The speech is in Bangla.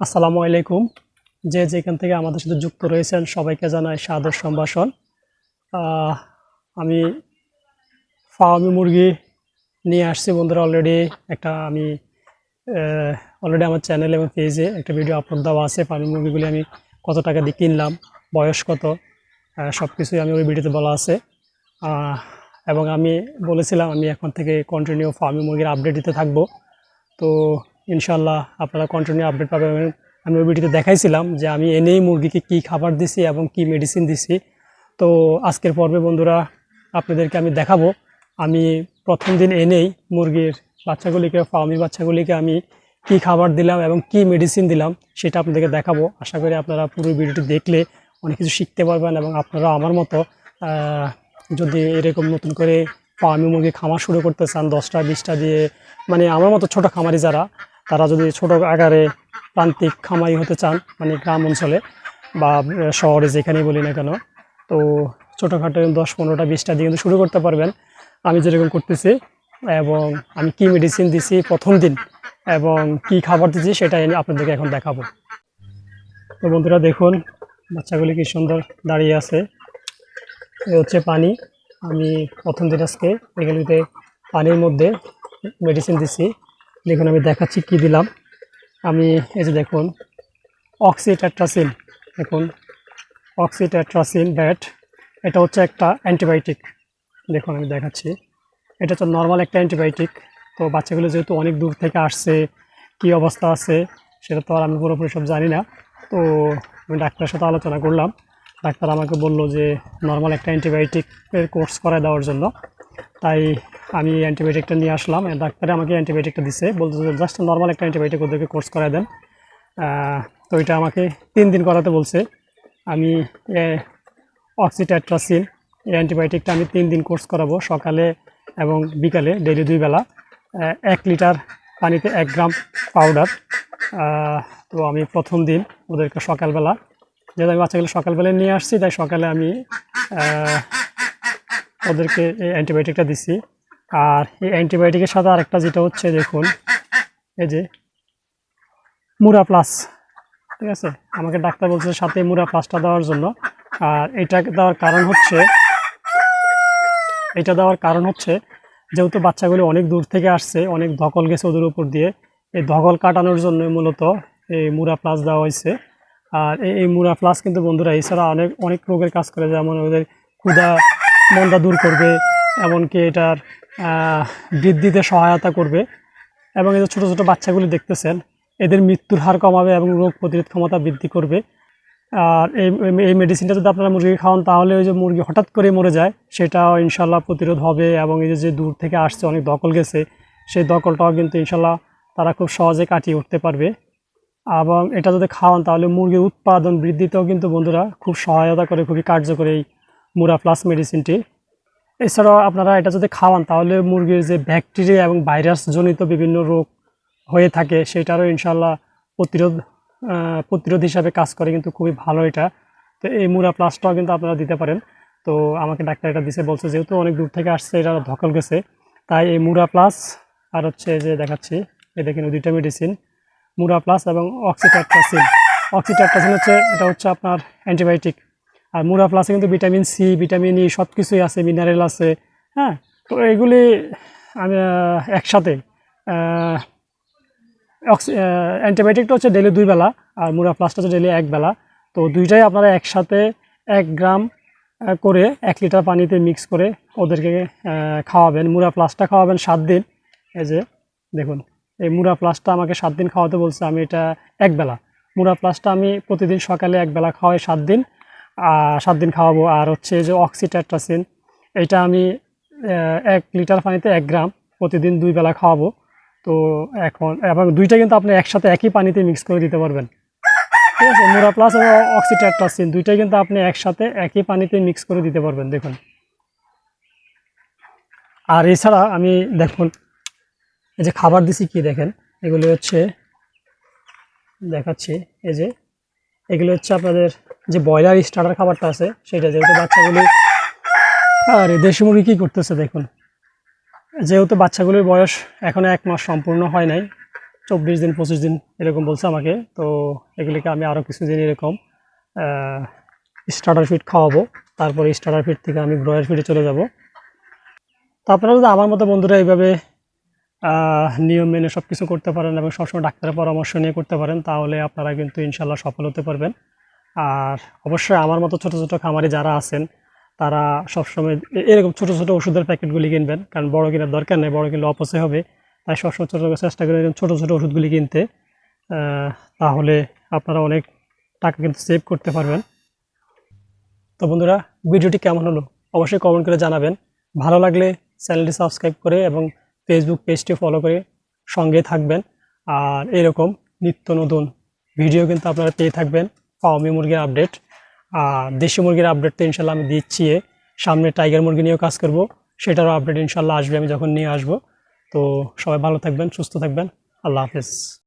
আসসালামু আলাইকুম। যে যেখান থেকে আমাদের সাথে যুক্ত রয়েছেন, সবাইকে জানাই সাদর সম্ভাষণ। আমি ফার্মি মুরগি নিয়ে আসছি বন্ধুরা অলরেডি একটা আমি অলরেডি আমার চ্যানেল এবং পেজে একটা ভিডিও আপলোড দেওয়া আছে। ফার্মি মুরগিগুলি আমি কত টাকা দিয়ে কিনলাম, বয়স কত সব কিছুই আমি ওই ভিডিওতে বলা আছে। এবং আমি বলেছিলাম আমি এখন থেকে কন্টিনিউ ফার্মি মুরগির আপডেট দিতে থাকব। তো ইনশাল্লাহ আপনারা কন্টিনিউ আপডেট পাবেন। আমি ওই ভিডিওতে দেখাইছিলাম যে আমি এনেই মুরগিকে কী খাবার দিছি এবং কি মেডিসিন দিছি। তো আজকের পর্বে বন্ধুরা আপনাদেরকে আমি দেখাবো। আমি প্রথম দিন এনেই মুরগির বাচ্চাগুলিকে ফার্মি বাচ্চাগুলিকে আমি কি খাবার দিলাম এবং কি মেডিসিন দিলাম সেটা আপনাদেরকে দেখাবো। আশা করি আপনারা পুরো ভিডিওটি দেখলে অনেক কিছু শিখতে পারবেন এবং আপনারা আমার মতো যদি এরকম নতুন করে ফার্মি মুরগি খামার শুরু করতে চান, দশটা, বিশটা দিয়ে মানে আমার মতো ছোট খামারি যারা তারা যদি ছোট আকারে প্রান্তিক খামারি হতে চান মানে গ্রাম অঞ্চলে বা শহরে যেখানেই বলি না কেন, তো ছোটোখাটো দশ পনেরোটা বিশটা দিয়ে কিন্তু শুরু করতে পারবেন। আমি যেরকম করতেছি এবং আমি কি মেডিসিন দিছি প্রথম দিন এবং কি খাবার দিচ্ছি সেটাই আমি আপনাদেরকে এখন দেখাবো। তো বন্ধুরা দেখুন, বাচ্চাগুলি কি সুন্দর দাঁড়িয়ে আছে। এ হচ্ছে পানি। আমি প্রথম দিন আজকে এগুলিতে পানির মধ্যে মেডিসিন দিছি। দেখুন, আমি দেখাচ্ছি কি দিলাম। আমি এই যে দেখুন অক্সিট্যাট্রাসিন দেখুন অক্সিট্যাট্রাসিন ব্যাট এটা হচ্ছে একটা অ্যান্টিবায়োটিক। দেখুন, আমি দেখাচ্ছি। এটা হচ্ছে নর্মাল একটা অ্যান্টিবায়োটিক। তো বাচ্চাগুলো যেহেতু অনেক দূর থেকে আসছে, কি অবস্থা আছে, সেটা তো আর আমি পুরোপুরি সব জানি না। তো আমি ডাক্তারের সাথে আলোচনা করলাম। ডাক্তার আমাকে বলল যে নর্মাল একটা অ্যান্টিবায়োটিকের কোর্স করে দেওয়ার জন্য। তাই আমি অ্যান্টিবায়োটিকটা নিয়ে আসলাম। ডাক্তারে আমাকে অ্যান্টিবায়োটিকটা দিছে। বলতে জাস্ট নর্মাল একটা অ্যান্টিবায়োটিক ওদেরকে কোর্স করে দেন। তো এটা আমাকে তিন দিন করাতে বলছে। আমি অক্সিট্যাট্রাসিন এই অ্যান্টিবায়োটিকটা আমি তিন দিন কোর্স করাবো সকালে এবং বিকালে ডেলি দুই বেলা। এক লিটার পানিতে এক গ্রাম পাউডার তো আমি প্রথম দিন ওদেরকে সকালবেলা, যেহেতু আমি বাচ্চাগুলো সকালবেলায় নিয়ে আসছি, তাই সকালে আমি ওদেরকে এই অ্যান্টিবায়োটিকটা দিছি। আর এই অ্যান্টিবায়োটিকের সাথে আরেকটা যেটা হচ্ছে, দেখুন, এই যে মুরা প্লাস, ঠিক আছে? আমাকে ডাক্তার বলছে সাথে মুরা প্লাসটা দেওয়ার জন্য। আর এটা দেওয়ার কারণ হচ্ছে, এটা দেওয়ার কারণ হচ্ছে, যেহেতু বাচ্চাগুলো অনেক দূর থেকে আসছে, অনেক ধকল গেছে ওদের উপর দিয়ে, এই ধকল কাটানোর জন্য মূলত এই মুরা প্লাস দেওয়া হয়েছে। আর এই মুরা প্লাস কিন্তু বন্ধুরা, এছাড়া অনেক অনেক রোগের কাজ করে, যেমন ওদের ক্ষুধা মন্দা দূর করবে, এমনকি এটার বৃদ্ধিতে সহায়তা করবে। এবং এই যে ছোটো ছোটো বাচ্চাগুলি দেখতেছেন, এদের মৃত্যুর হার কমাবে এবং রোগ প্রতিরোধ ক্ষমতা বৃদ্ধি করবে। আর এই এই মেডিসিনটা যদি আপনারা মুরগি খাওয়ান, তাহলে ওই যে মুরগি হঠাৎ করে মরে যায়, সেটাও ইনশাল্লাহ প্রতিরোধ হবে এবং এই যে দূর থেকে আসছে, অনেক দখল গেছে, সেই দখলটাও কিন্তু ইনশাল্লাহ তারা খুব সহজে কাটিয়ে উঠতে পারবে। এবং এটা যদি খাওয়ান, তাহলে মুরগির উৎপাদন বৃদ্ধিতেও কিন্তু বন্ধুরা খুব সহায়তা করে, খুবই কার্যকরী এই মুরা প্লাস মেডিসিনটি এছাড়াও আপনারা এটা যদি খাওয়ান, তাহলে মুরগির যে ব্যাকটেরিয়া এবং ভাইরাস জনিত বিভিন্ন রোগ হয়ে থাকে, সেটারও ইনশাল্লাহ প্রতিরোধ প্রতিরোধ হিসাবে কাজ করে, কিন্তু খুবই ভালো এটা। তো এই মুরা প্লাসটাও কিন্তু আপনারা দিতে পারেন। তো আমাকে ডাক্তার এটা দিছে, বলছে যেহেতু অনেক দূর থেকে আসছে, এটা ধকল গেছে, তাই এই মুরা প্লাস আর হচ্ছে যে দেখাচ্ছি, এই দেখেন দুইটা মেডিসিন মুরা প্লাস এবং অক্সিট্যাট্রাসিন অক্সিট্যাট্রাসিন হচ্ছে, এটা হচ্ছে আপনার অ্যান্টিবায়োটিক আর মুরা প্লাসে কিন্তু ভিটামিন সি ভিটামিন ই সব কিছুই আছে মিনারেল আছে হ্যাঁ? তো এগুলি আমি একসাথে অ্যান্টিবায়োটিকটা হচ্ছে ডেলি দুই বেলা আর মুরা প্লাসটা হচ্ছে ডেলি এক বেলা। তো দুইটাই আপনারা একসাথে এক গ্রাম করে এক লিটার পানিতে মিক্স করে ওদেরকে খাওয়াবেন। মুরা প্লাসটা খাওয়াবেন সাত দিন। এই যে, দেখুন, এই মুরা প্লাসটা আমাকে সাত দিন খাওয়াতে বলছে, আমি এটা এক বেলা। মুরা প্লাসটা আমি প্রতিদিন সকালে এক বেলা খাওয়াই সাত দিন। সাত দিন খাওয়াবো। আর হচ্ছে যে অক্সিট্যাট্রাসিন এটা আমি এক লিটার পানিতে এক গ্রাম প্রতিদিন দুই বেলা খাওয়াবো। তো এখন, এবং দুইটা কিন্তু আপনি একসাথে একই পানিতে মিক্স করে দিতে পারবেন। ঠিক আছে? মুরা প্লাস এবং অক্সিট্যাট্রাসিন দুইটাই কিন্তু আপনি একসাথে একই পানিতে মিক্স করে দিতে পারবেন, দেখুন। আর এছাড়া আমি, দেখুন, এই যে খাবার দিছি কি দেখেন? এগুলো হচ্ছে, দেখাচ্ছি, এই যে, এগুলো হচ্ছে আপনাদের যে ব্রয়লার স্টার্টার খাবারটা আছে, সেটা যেহেতু বাচ্চাগুলি আর, দেশি মুরগি কী করতেছে দেখুন। যেহেতু বাচ্চাগুলির বয়স এখনও এক মাস সম্পূর্ণ হয় নাই, চব্বিশ দিন, পঁচিশ দিন এরকম বলছে আমাকে, তো এগুলিকে আমি আরও কিছুদিন এরকম স্টার্টার ফিট খাওয়াবো। তারপরে স্টার্টার ফিট থেকে আমি ব্রয়ার ফিটে চলে যাব। তো আপনারা যদি আমার মতো বন্ধুরা এইভাবে নিয়ম মেনে সব কিছু করতে পারেন এবং সবসময় ডাক্তারের পরামর্শ নিয়ে করতে পারেন, তাহলে আপনারা কিন্তু ইনশাল্লাহ সফল হতে পারবেন। আর অবশ্যই আমার মতো ছোটো ছোটো খামারে যারা আছেন, তারা সবসময় এরকম ছোটো ছোটো ওষুধের প্যাকেটগুলি কিনবেন, কারণ বড় কেনার দরকার নেই, বড় কিনলে অপচয় হবে। তাই সবসময় ছোটো চেষ্টা করে ছোটো ছোটো ওষুধগুলি কিনতে তাহলে আপনারা অনেক টাকা কিন্তু সেভ করতে পারবেন। তো বন্ধুরা, ভিডিওটি কেমন হলো? অবশ্যই কমেন্ট করে জানাবেন। ভালো লাগলে চ্যানেলটি সাবস্ক্রাইব করে এবং ফেসবুক পেজটি ফলো করে সঙ্গে থাকবেন। আর এরকম নিত্য নতুন ভিডিও কিন্তু আপনারা পেয়ে থাকবেন। ফাওমি মুরগির আপডেট আর দেশি মুরগির আপডেট তো ইনশাল্লাহ আমি দিচ্ছি। সামনে টাইগার মুরগি নিয়েও কাজ করব, সেটারও আপডেট ইনশাল্লাহ আসবে, আমি যখন নিয়ে আসব। তো সবাই ভালো থাকবেন, সুস্থ থাকবেন, আল্লাহ হাফেজ।